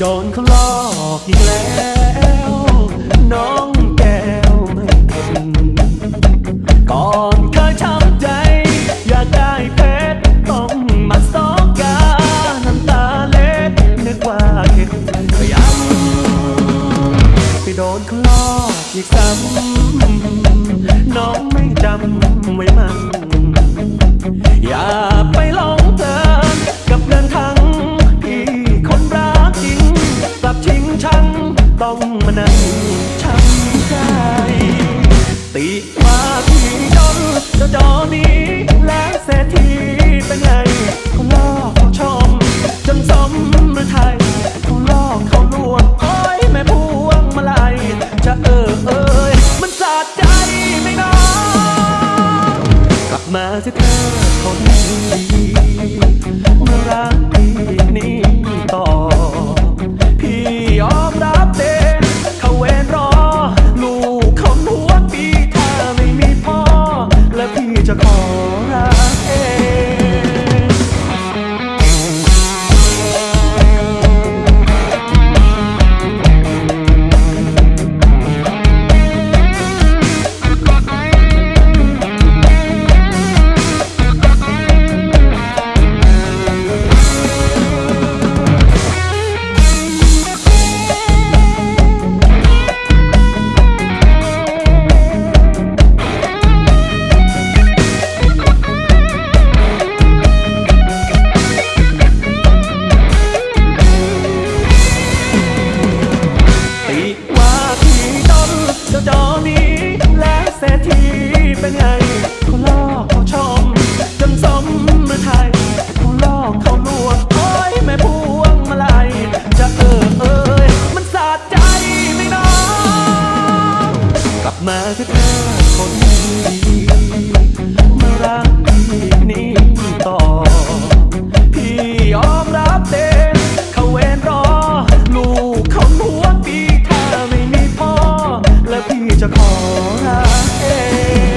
โดนเขาลอกอีกแล้ว น้องแก้วไม่เป็นก่อนเคยช้ำใจ อยากได้เพชรต้องมาสอกกาน้ำตาเล็ดนึกว่าเห็นก็ยังไปโดนเขาลอกอีกซ้ำน้องไม่จำไว้มันอย่าไปลงเต้องมานั่งช้ำใจติมาที่จนเจ้าจอนี้และเศรษฐีเป็นไงเขาลอกเขาชมจนสมหรือไทยเขาลอกเขาลวงโอ้ยแม่พวงมาลัยจะเออเอยมันสะใจไม่น้องกลับมาสิเธอคนดี เป็นไงเขาลอกเขาชมจนสมมือไทยเขาลอกเขาลวดโอ้ยแม่พวงมาลัยจะเออเอ้ยมันสาดใจไม่น้องกลับมาเถอะเธอคนดีมารักพี่นี้ต่อ พี่ยอมรับเต็มเขาเวนรอ ลูกเขาหวงพี่ถ้ไม่มีพ่อ และพี่จะขอรักเอง